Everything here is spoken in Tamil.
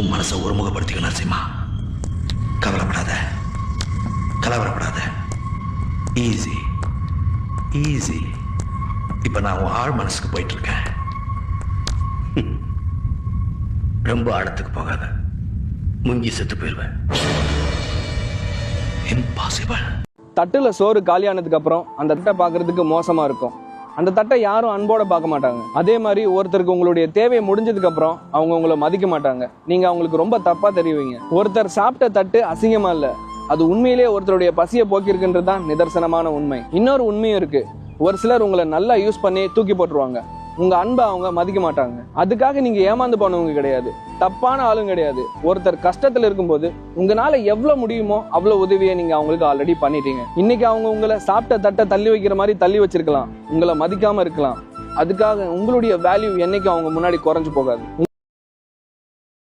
உன் மனசை ஒருமுகப்படுத்திக்க நரசிம்மா. கவலைப்படாத. கலவரப்படாத. ஈஸி ஈஸி இப்ப நான் உன் ஆழ் மனசுக்கு போயிட்டு இருக்கேன் ரொம்ப ஆழத்துக்கு போகாத. முங்கி செத்து போயிடுவேன். இம்பாசிபிள் தட்டுல சோறு காலியானதுக்கு அப்புறம் அந்த தட்டை பார்க்கறதுக்கு மோசமா இருக்கும். அந்த தட்டை யாரும் அன்போட பார்க்க மாட்டாங்க. அதே மாதிரி ஒருத்தருக்கு உங்களுடைய தேவை முடிஞ்சதுக்கு அப்புறம் அவங்க உங்களை மதிக்க மாட்டாங்க. நீங்க அவங்களுக்கு ரொம்ப தப்பா தெரிவிங்க. ஒருத்தர் சாப்பிட்ட தட்டு அசிங்கமா இல்ல. அது உண்மையிலேயே ஒருத்தருடைய பசியை போக்கிருக்குன்றது தான் நிதர்சனமான உண்மை. இன்னொரு உண்மையும் இருக்கு. ஒரு சிலர் உங்களை நல்லா யூஸ் பண்ணி தூக்கி போட்டுருவாங்க. உங்க அன்பை அவங்க மதிக்க மாட்டாங்க. அதுக்காக நீங்க ஏமாந்து போனவங்க கிடையாது. தப்பான ஆளும் கிடையாது. ஒருத்தர் கஷ்டத்துல இருக்கும்போது உங்களால எவ்வளவு முடியுமோ அவ்வளவு உதவியை நீங்க அவங்களுக்கு ஆல்ரெடி பண்ணிட்டீங்க. இன்னைக்கு அவங்க உங்களை சாப்பிட்ட தட்டை தள்ளி வைக்கிற மாதிரி தள்ளி வச்சிருக்கலாம். உங்களை மதிக்காம இருக்கலாம். அதுக்காக உங்களுடைய வேல்யூ என்னைக்கு அவங்க முன்னாடி குறைஞ்சு போகாது.